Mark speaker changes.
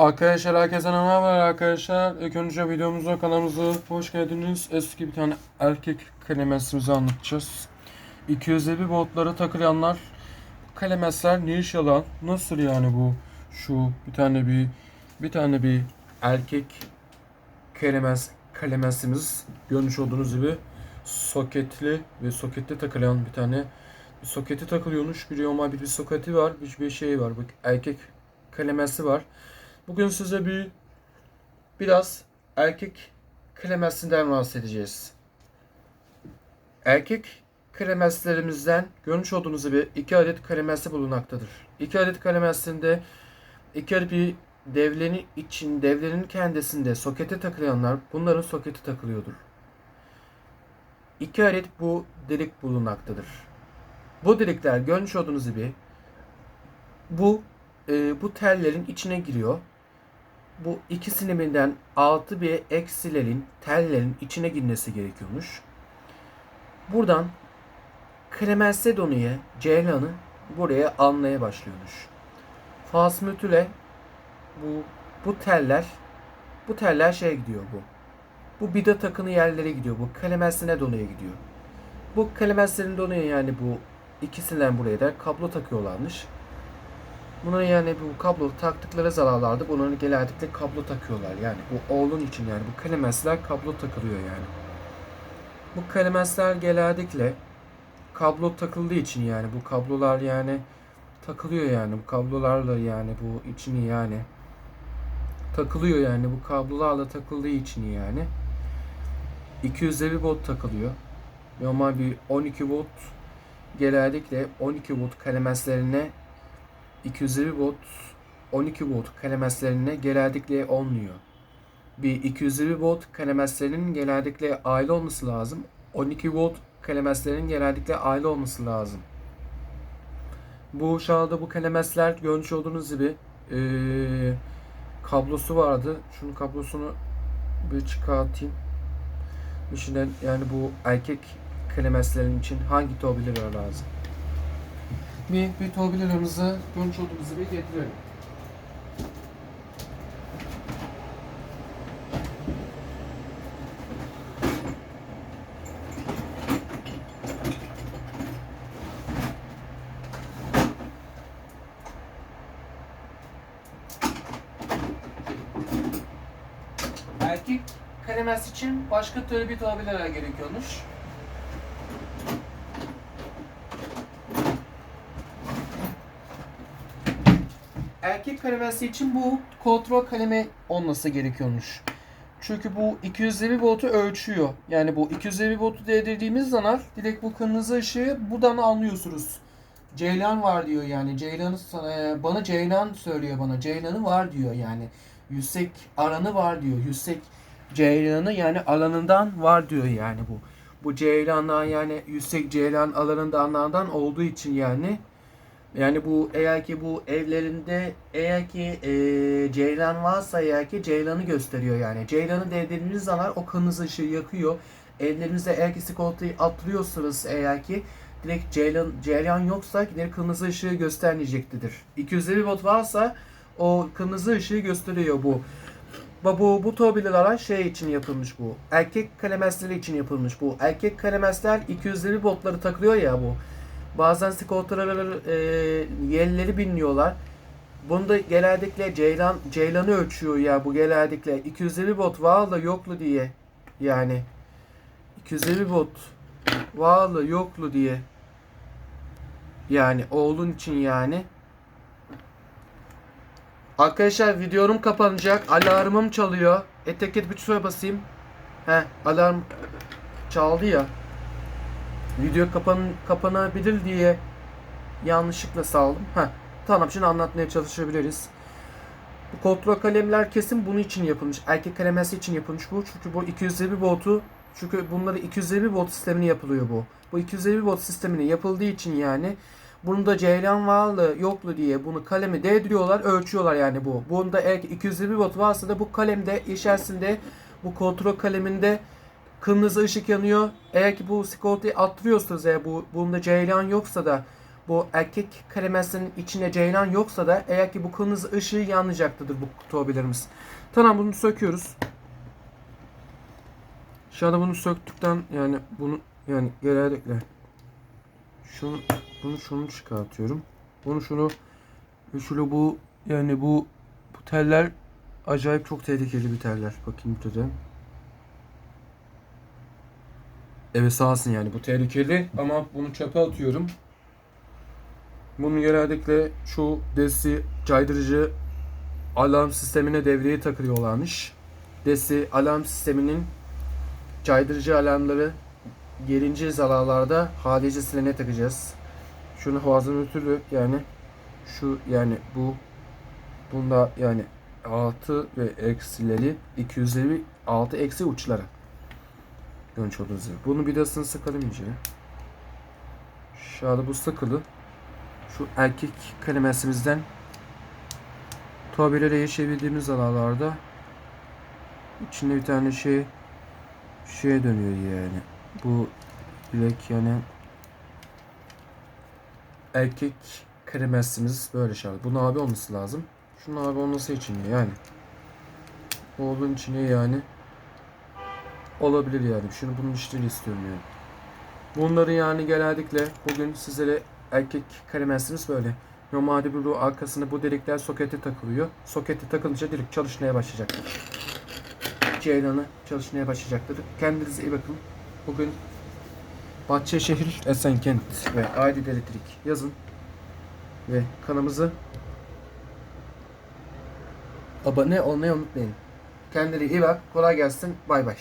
Speaker 1: Arkadaşlar herkese merhaba arkadaşlar. İlk önce videomuza kanalımıza hoş geldiniz. Eski bir tane erkek kalemesimizi anlatacağız. 250 botlara takılanlar kalemesler ne iş yalan? Nasıl yani bu? Şu bir tane bir bir tane bir erkek kalemes kalemesimiz görmüş olduğunuz gibi soketli ve sokette takılan bir tane bir soketi takılıyormuş. Bir normal bir, bir soketi var. Bir, bir şey var. Bak erkek kalemesi var. Bugün size bir biraz erkek kalemesinden bahsedeceğiz. Erkek kalemeslerimizden görmüş olduğunuz gibi iki adet kalemesi bulunmaktadır. İki adet kalemesinde iki adet bir devlenin için devlenin kendisinde sokete takılanlar bunların soketi takılıyordur. İki adet bu delik bulunmaktadır. Bu delikler görmüş olduğunuz gibi bu e, bu tellerin içine giriyor. Bu ikisinin birinden altı bir eksilerin tellerin içine girmesi gerekiyormuş. Buradan Kremensedoni'ye Ceylan'ı buraya almaya başlıyormuş. Fasmütüle bu bu teller bu teller şeye gidiyor bu. Bu bida takını yerlere gidiyor. Bu Kalemelsine donuya gidiyor. Bu Kalemelslerin donuya yani bu ikisinden buraya da kablo takıyorlarmış. Buna yani bu kablo taktıkları zararlarda bunların genellikle kablo takıyorlar. Yani bu oğlun için yani bu kalemesler kablo takılıyor yani. Bu kalemesler genellikle kablo takıldığı için yani bu kablolar yani takılıyor yani bu kablolarla yani bu içini yani takılıyor yani bu kablolarla takıldığı için yani 250 volt takılıyor. Normal bir 12 volt genellikle 12 volt kalemeslerine 250 volt 12 volt kalemeslerine genellikle olmuyor. Bir 250 volt kalemeslerinin genellikle aile olması lazım. 12 volt kalemeslerinin genellikle aile olması lazım. Bu şu anda bu kalemesler görmüş olduğunuz gibi eee, kablosu vardı. Şunun kablosunu bir çıkartayım. Düşünün yani bu erkek kalemeslerin için hangi tobiler lazım? Bir, bir torbilerimizi görmüş olduğumuz gibi getirelim. Erkek kalemesi için başka türlü bir torbiler gerekiyormuş. Erkek kalemesi için bu kontrol kalemi olması gerekiyormuş. Çünkü bu 250 voltu ölçüyor. Yani bu 250 voltu değdirdiğimiz zaman direkt bu kırmızı ışığı buradan anlıyorsunuz. Ceylan var diyor yani. Ceylan'ı sana- bana Ceylan söylüyor bana. Ceylan'ı var diyor yani. Yüksek aranı var diyor. Yüksek Ceylan'ı yani alanından var diyor yani bu. Bu Ceylan'dan yani yüksek Ceylan alanından olduğu için yani yani bu eğer ki bu evlerinde eğer ki e, Ceylan varsa eğer ki Ceylan'ı gösteriyor yani. Ceylan'ı değdirdiğiniz zaman o kırmızı ışığı yakıyor. Evlerinizde eğer ki sigortayı atlıyorsanız eğer ki direkt Ceylan, Ceylan yoksa direkt kırmızı ışığı göstermeyecektir. 250 volt varsa o kırmızı ışığı gösteriyor bu. Bu, bu, bu torbilalar şey için yapılmış bu. Erkek kalemesleri için yapılmış bu. Erkek kalemesler 250 voltları takılıyor ya bu. Bazen sigortaları e, yerleri binliyorlar. Bunda genellikle Ceylan Ceylan'ı ölçüyor ya bu genellikle 250 volt varla yoklu diye yani 250 volt varla yoklu diye yani oğlun için yani Arkadaşlar videom kapanacak. Alarmım çalıyor. Etiket bir tuşa basayım. He alarm çaldı ya video kapan kapanabilir diye yanlışlıkla saldım. Heh, tamam şimdi anlatmaya çalışabiliriz. Bu kontrol kalemler kesin bunun için yapılmış. Erkek kalemesi için yapılmış bu. Çünkü bu 250 voltu çünkü bunları 250 volt sistemini yapılıyor bu. Bu 250 volt sistemini yapıldığı için yani Bunda ceylan varlı yoklu diye bunu kalemi değdiriyorlar, ölçüyorlar yani bu. Bunda eğer 250 volt varsa da bu kalemde içerisinde bu kontrol kaleminde kırmızı ışık yanıyor. Eğer ki bu sigortayı attırıyorsanız eğer bu bunda ceylan yoksa da bu erkek kalemesinin içinde ceylan yoksa da eğer ki bu kırmızı ışığı yanlayacaktadır bu tuğabilerimiz. Tamam bunu söküyoruz. Şu anda bunu söktükten yani bunu yani genellikle şunu bunu şunu çıkartıyorum. Bunu şunu şunu bu yani bu bu teller acayip çok tehlikeli bir teller. Bakayım bir Evet sağ olsun yani bu tehlikeli ama bunu çöpe atıyorum. Bunun genellikle şu desi caydırıcı alarm sistemine devreye takılıyorlarmış. Desi alarm sisteminin caydırıcı alarmları gelince zararlarda halice silene takacağız. Şunu boğazın ötürü yani şu yani bu bunda yani artı ve eksileri 250 altı eksi uçlara görmüş olduğunuz gibi. Bunu vidasını sıkalım iyice. Şu bu sıkılı. Şu erkek kalemesimizden tuğabelere geçebildiğimiz alanlarda içinde bir tane şey şeye dönüyor yani. Bu bilek yani erkek kremesimiz böyle şey. Bunun abi olması lazım. Şunun abi olması için yani. Oğlun içine yani olabilir yani. Şunu bunun işini istiyorum yani. Bunları yani genellikle bugün sizlere erkek kremesimiz böyle. Normalde bu arkasında bu delikler sokete takılıyor. Sokete takılınca direkt çalışmaya başlayacaktır. Ceylan'ı çalışmaya başlayacaktır. Kendinize iyi bakın. Bugün Bahçeşehir, Esenkent ve Aydın Elektrik yazın. Ve kanalımızı abone olmayı unutmayın. Kendinize iyi bak. Kolay gelsin. Bay bay.